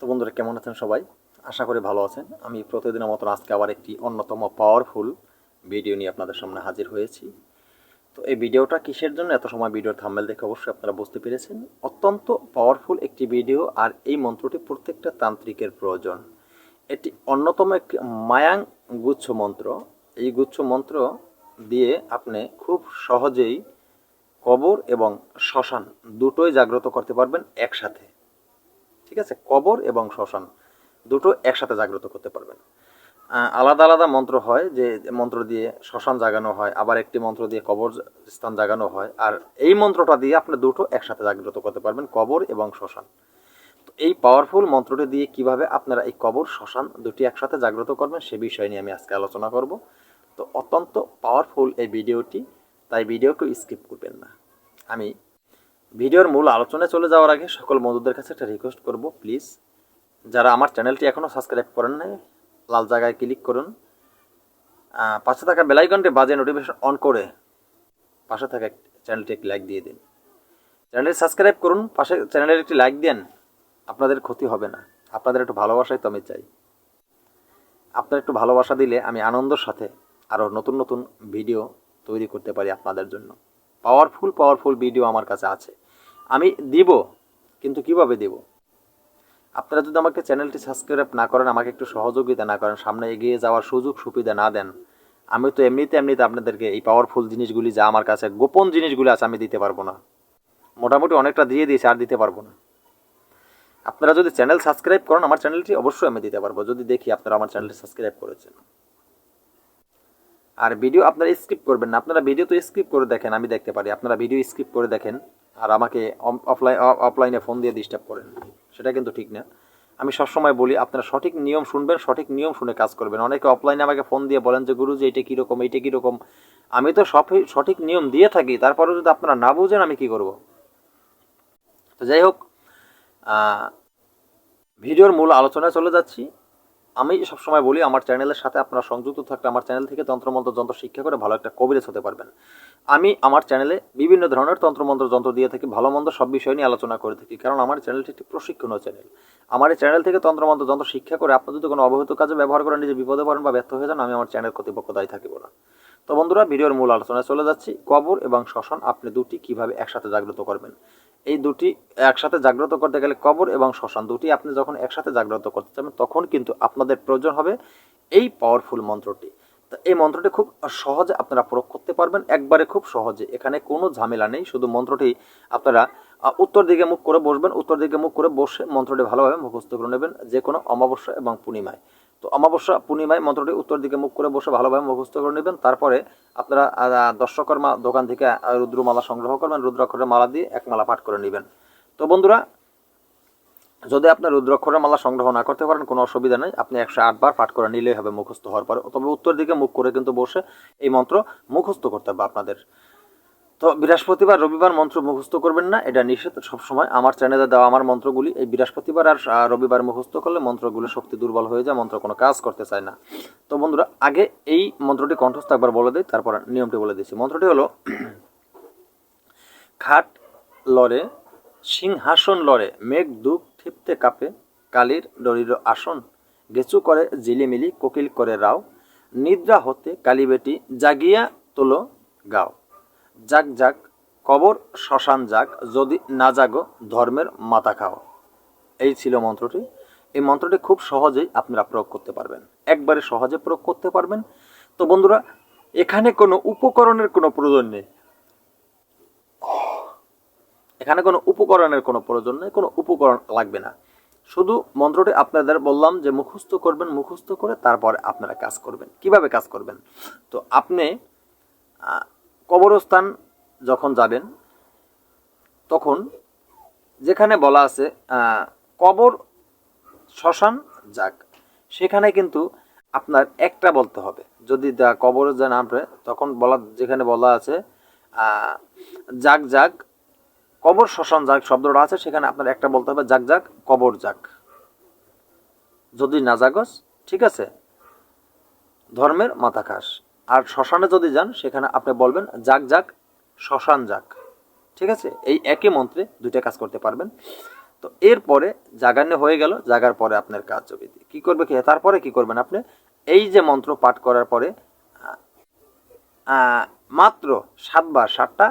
তো বন্ধুরা, কেমন আছেন সবাই? আশা করি ভালো আছেন। আমি প্রতিদিনের মতন আজকে আবার একটি অন্যতম পাওয়ারফুল ভিডিও নিয়ে আপনাদের সামনে হাজির হয়েছি। তো এই ভিডিওটা কিসের জন্য? এত সময় ভিডিওর থাম্বেল দেখে অবশ্যই আপনারা বুঝতে পেরেছেন। অত্যন্ত পাওয়ারফুল একটি ভিডিও আর এই মন্ত্রটি প্রত্যেকটা তান্ত্রিকের প্রয়োজন। এটি অন্যতম একটি মায়াং গুচ্ছ মন্ত্র। এই গুচ্ছ মন্ত্র দিয়ে আপনি খুব সহজেই কবর এবং শ্মশান দুটোই জাগ্রত করতে পারবেন একসাথে। ঠিক আছে? কবর এবং শ্মশান দুটো একসাথে জাগ্রত করতে পারবেন। আলাদা আলাদা মন্ত্র হয় যে মন্ত্র দিয়ে শ্মশান জাগানো হয়, আবার একটি মন্ত্র দিয়ে কবর স্থান জাগানো হয়, আর এই মন্ত্রটা দিয়ে আপনি দুটো একসাথে জাগ্রত করতে পারবেন, কবর এবং শ্মশান। তো এই পাওয়ারফুল মন্ত্রটি দিয়ে কীভাবে আপনারা এই কবর, শ্মশান দুটি একসাথে জাগ্রত করবেন, সে বিষয় নিয়ে আমি আজকে আলোচনা করব। তো অত্যন্ত পাওয়ারফুল এই ভিডিওটি, তাই ভিডিওকে স্কিপ করবেন না। আমি ভিডিওর মূল আলোচনায় চলে যাওয়ার আগে সকল বন্ধুদের কাছে একটা রিকোয়েস্ট করব প্লিজ যারা আমার চ্যানেলটি এখনও সাবস্ক্রাইব করেন নাই, লাল জায়গায় ক্লিক করুন। পাশে থাকা বেলাইকনটি বাজে নোটিফিকেশন অন করে পাশে থাকা চ্যানেলটি একটি লাইক দিয়ে দিন। চ্যানেলটি সাবস্ক্রাইব করুন, পাশে চ্যানেলের একটি লাইক দেন, আপনাদের ক্ষতি হবে না। আপনাদের একটু ভালোবাসাই তো আমি চাই। আপনার একটু ভালোবাসা দিলে আমি আনন্দের সাথে আরও নতুন নতুন ভিডিও তৈরি করতে পারি আপনাদের জন্য। পাওয়ারফুল পাওয়ারফুল ভিডিও আমার কাছে আছে। আমি দিব, কিন্তু কীভাবে দেব? আপনারা যদি আমাকে চ্যানেলটি সাবস্ক্রাইব না করেন, আমাকে একটু সহযোগিতা না করেন, সামনে এগিয়ে যাওয়ার সুযোগ সুবিধা না দেন, আমি তো এমনিতে এমনিতে আপনাদেরকে এই পাওয়ারফুল জিনিসগুলি, যা আমার কাছে গোপন জিনিসগুলি আছে, আমি দিতে পারব না। মোটামুটি অনেকটা দিয়ে দিয়েছি, আর দিতে পারব না। আপনারা যদি চ্যানেল সাবস্ক্রাইব করেন, আমার চ্যানেলটি অবশ্যই আমি দিতে পারব। যদি দেখি আপনারা আমার চ্যানেলটি সাবস্ক্রাইব করেছেন। আর ভিডিও আপনারা স্কিপ করবেন না। আপনারা ভিডিও তো স্কিপ করে দেখেন, আমি দেখতে পারি। আপনারা ভিডিও স্কিপ করে দেখেন আর আমাকে অফলাইন অফলাইনে ফোন দিয়ে ডিস্টার্ব করেন। সেটা কিন্তু ঠিক না। আমি সবসময় বলি, আপনারা সঠিক নিয়ম শুনবেন, সঠিক নিয়ম শুনে কাজ করবেন। অনেকে অফলাইনে আমাকে ফোন দিয়ে বলেন যে, গুরুজি, এইটা কীরকম এইটা কীরকম? আমি তো সব সঠিক নিয়ম দিয়ে থাকি তারপরে যদি আপনারা না বুঝেন, আমি কি করব? তো যাই হোক ভিডিওর মূল আলোচনায় চলে যাচ্ছি। আমি সবসময় বলি, আমার চ্যানেলের সাথে আপনারা সংযুক্ত থাকলে আমার চ্যানেল থেকে তন্ত্রমন্ত্র, যন্ত্র শিক্ষা করে ভালো একটা কবিরাজ হতে পারবেন। আমি আমার চ্যানেলে বিভিন্ন ধরনের তন্ত্রমন্ত্র, যন্ত্র দিয়ে থাকি, ভালো মন্দ সব বিষয় নিয়ে আলোচনা করে থাকি, কারণ আমার চ্যানেলটি একটি প্রশিক্ষণীয় চ্যানেল। আমার এই চ্যানেল থেকে তন্ত্রমন্ত্র, যন্ত্র শিক্ষা করে আপনি যদি কোনো অবহিত কাজে ব্যবহার করেন, নিজে বিপদে পড়েন বা ব্যর্থ হয়ে যান, আমি আমার চ্যানেল কর্তৃপক্ষ দায়ী থাকিব না। তো বন্ধুরা, ভিডিওর মূল আলোচনায় চলে যাচ্ছি। কবর এবং শ্মশান আপনি দুটি কীভাবে একসাথে জাগ্রত করবেন? এই দুটি একসাথে জাগ্রত করতে গেলে কবর এবং শ্মশান দুটি আপনি যখন একসাথে জাগ্রত করতে চাবেন তখন কিন্তু আপনাদের প্রয়োজন হবে এই পাওয়ারফুল মন্ত্রটি। তো এই মন্ত্রটি খুব সহজে আপনারা প্রয়োগ করতে পারবেন। একবারে খুব সহজে। এখানে কোনো ঝামেলা নেই। শুধু মন্ত্রটি আপনারা উত্তর দিকে মুখ করে বসবেন, উত্তর দিকে মুখ করে বসে মন্ত্রটি ভালোভাবে মুখস্থ করে নেবেন, যে কোনো অমাবস্যা এবং পূর্ণিমায়। তো অমাবস্যা, পূর্ণিমায় মন্ত্রটি উত্তর দিকে মুখ করে বসে ভালোভাবে মুখস্থ করে নেবেন, তারপরে আপনারা দর্শকর্মা দোকান থেকে রুদ্রমালা সংগ্রহ করবেন, রুদ্রাক্ষরের মালা দিয়ে এক মালা পাঠ করে নেবেন। তো বন্ধুরা, যদি আপনি রুদ্রাক্ষরের মালা সংগ্রহ না করতে পারেন, কোনো অসুবিধা নেই, আপনি একশো আটবার পাঠ করে নিলেই হবে মুখস্থ হওয়ার পরে। তবে উত্তর দিকে মুখ করে কিন্তু বসে এই মন্ত্র মুখস্থ করতে হবে আপনাদের। তো বৃহস্পতিবার রবিবার মন্ত্র মুখস্থ করবেন না, এটা নিষেধ। সবসময় আমার চ্যানেলে দেওয়া আমার মন্ত্রগুলি, এই বৃহস্পতিবার আর রবিবার মুখস্থ করলে মন্ত্রগুলো শক্তি দুর্বল হয়ে যায়, মন্ত্র কোনো কাজ করতে চায় না। তো বন্ধুরা, আগে এই মন্ত্রটি কণ্ঠস্থ একবার বলে দিই, তারপর নিয়মটি বলে দিচ্ছি। মন্ত্রটি হলো, খাট লড়ে, সিংহাসন লড়ে, মেঘ দুঃখ ঠিপতে কাপে, কালির ডরির আসন গেচু করে জিলিমিলি কোকিল করে রাও, নিদ্রা হতে কালী বেটি জাগিয়া তোলো গাও। যাক যাক, কবর শ্মশান যাক, যদি না জাগো, ধর্মের মাথা খাও। এই ছিল মন্ত্রটি। এই মন্ত্রটি খুব সহজেই আপনারা প্রয়োগ করতে পারবেন। একবারে সহজে প্রয়োগ করতে পারবেন। তো বন্ধুরা, এখানে কোনো উপকরণের কোনো প্রয়োজন নেই। এখানে কোনো উপকরণের কোনো প্রয়োজন নেই, কোনো উপকরণ লাগবে না। শুধু মন্ত্রটি আপনাদের বললাম যে মুখস্থ করবেন, মুখস্থ করে তারপরে আপনারা কাজ করবেন। কীভাবে কাজ করবেন? তো আপনি কবরস্থান যখন যাবেন, তখন যেখানে বলা আছে কবর শ্মশান যাক, সেখানে কিন্তু আপনার একটা বলতে হবে। যদি কবরে যে নামবে তখন বলা, যেখানে বলা আছে যাক যাক, কবর শ্মশান যাক শব্দটা আছে, সেখানে আপনার একটা বলতে হবে, যাক যাক, কবর যাক। যদি না জাগস, ঠিক আছে, ধর্মের মাথা খাস আর শ্মশানে যদি যান, সেখানে আপনি বলবেন, যাক যাক, শ্মশান যাক। ঠিক আছে? এই একই মন্ত্রে দুইটা কাজ করতে পারবেন। তো এরপরে জাগানো হয়ে গেল, জাগার পরে আপনার কার্যবিধি কি করবে কি? তারপরে কি করবেন আপনি? এই যে মন্ত্র পাঠ করার পরে মাত্র সাতবার, সাতটা,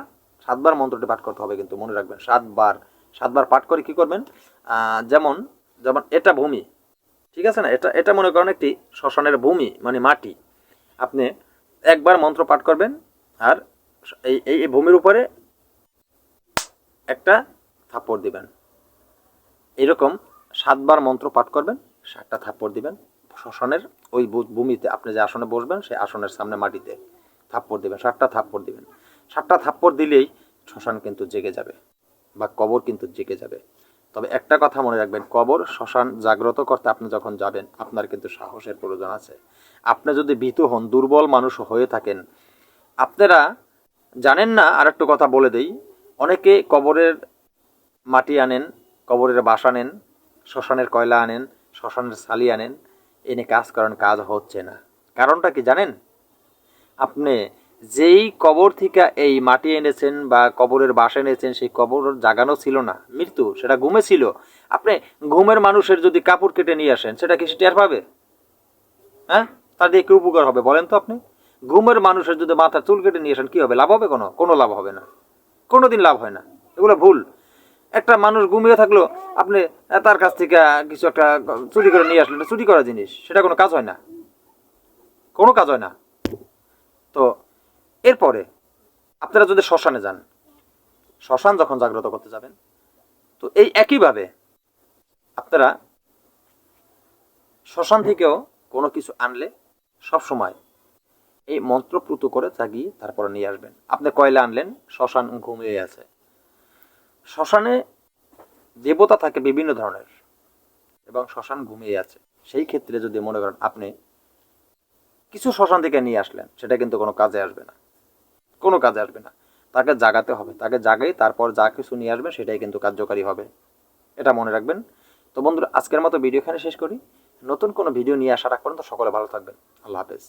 সাতবার মন্ত্রটি পাঠ করতে হবে কিন্তু, মনে রাখবেন, সাতবার সাতবার পাঠ করে কি করবেন? যেমন যেমন এটা ভূমি, ঠিক আছে না? এটা এটা মনে করেন একটি শ্মশানের ভূমি মানে মাটি। আপনি একবার মন্ত্র পাঠ করবেন, আর এই এই ভূমির উপরে একটা থাপ্পড় দিবেন। এরকম সাতবার মন্ত্র পাঠ করবেন, সাতটা থাপ্পড় দিবেন। শ্মশানের ওই ভূমিতে আপনি যে আসনে বসবেন, সেই আসনের সামনে মাটিতে থাপ্পড় দিবেন, সাতটা থাপ্পড় দিবেন। সাতটা থাপ্পড় দিলেই শ্মশান কিন্তু জেগে যাবে বা কবর কিন্তু জেগে যাবে। তবে একটা কথা মনে রাখবেন, কবর, শ্মশান জাগ্রত করতে আপনি যখন যাবেন, আপনার কিন্তু সাহসের প্রয়োজন আছে। আপনি যদি ভীতু হন, দুর্বল মানুষ হয়ে থাকেন, আপনারা জানেন না আর একটু কথা বলে দেই, অনেকে কবরের মাটি আনেন, কবরের বাসা আনেন, শ্মশানের কয়লা আনেন, শ্মশানের ছালি আনেন এনে কাজ করেন কাজ হচ্ছে না। কারণটা কি জানেন? আপনি যেই কবর থেকে এই মাটি এনেছেন বা কবরের বাসা এনেছেন, সেই কবর জাগানো ছিল না। মৃত্যু, সেটা ঘুমে ছিল। আপনি ঘুমের মানুষের যদি কাপড় কেটে নিয়ে আসেন, সেটা কি সে টের পাবে? হ্যাঁ? তার দিয়ে কি উপকার হবে বলেন তো আপনি? ঘুমের মানুষের যদি মাথার চুল কেটে নিয়ে আসেন, কি হবে? লাভ হবে কোনো? কোনো লাভ হবে না। কোনোদিন লাভ হয় না। এগুলো ভুল। একটা মানুষ ঘুমিয়ে থাকল, আপনি তার কাছ থেকে কিছু একটা চুরি করে নিয়ে আসলেন চুরি করা জিনিস, সেটা কোনো কাজ হয় না। কোনো কাজ হয় না। তো এরপরে আপনারা যদি শ্মশানে যান, শ্মশান যখন জাগ্রত করতে যাবেন, তো এই একইভাবে আপনারা শ্মশান থেকেও কোনো কিছু আনলে সব সময় এই মন্ত্রপ্লুত করে জাগিয়ে তারপরে নিয়ে আসবেন। আপনি কয়লা আনলেন? শ্মশান ঘুমিয়ে আছে। শ্মশানে দেবতা থাকে বিভিন্ন ধরনের এবং শ্মশান ঘুমিয়ে আছে। সেই ক্ষেত্রে যদি মনে করেন আপনি কিছু শ্মশান থেকে নিয়ে আসলেন, সেটা কিন্তু কোনো কাজে আসবে না। কোনো কাজে আসবে না। তাকে জাগাতে হবে। তাকে জাগাই, তারপর যা কিছু নিয়ে আসবে সেটাই কিন্তু কার্যকারী হবে। এটা মনে রাখবেন। তো বন্ধুরা, আজকের মতো ভিডিও এখানে শেষ করি। নতুন কোনো ভিডিও নিয়ে আসার আগ পর্যন্ত সকলে ভালো থাকবেন। আল্লাহ হাফেজ।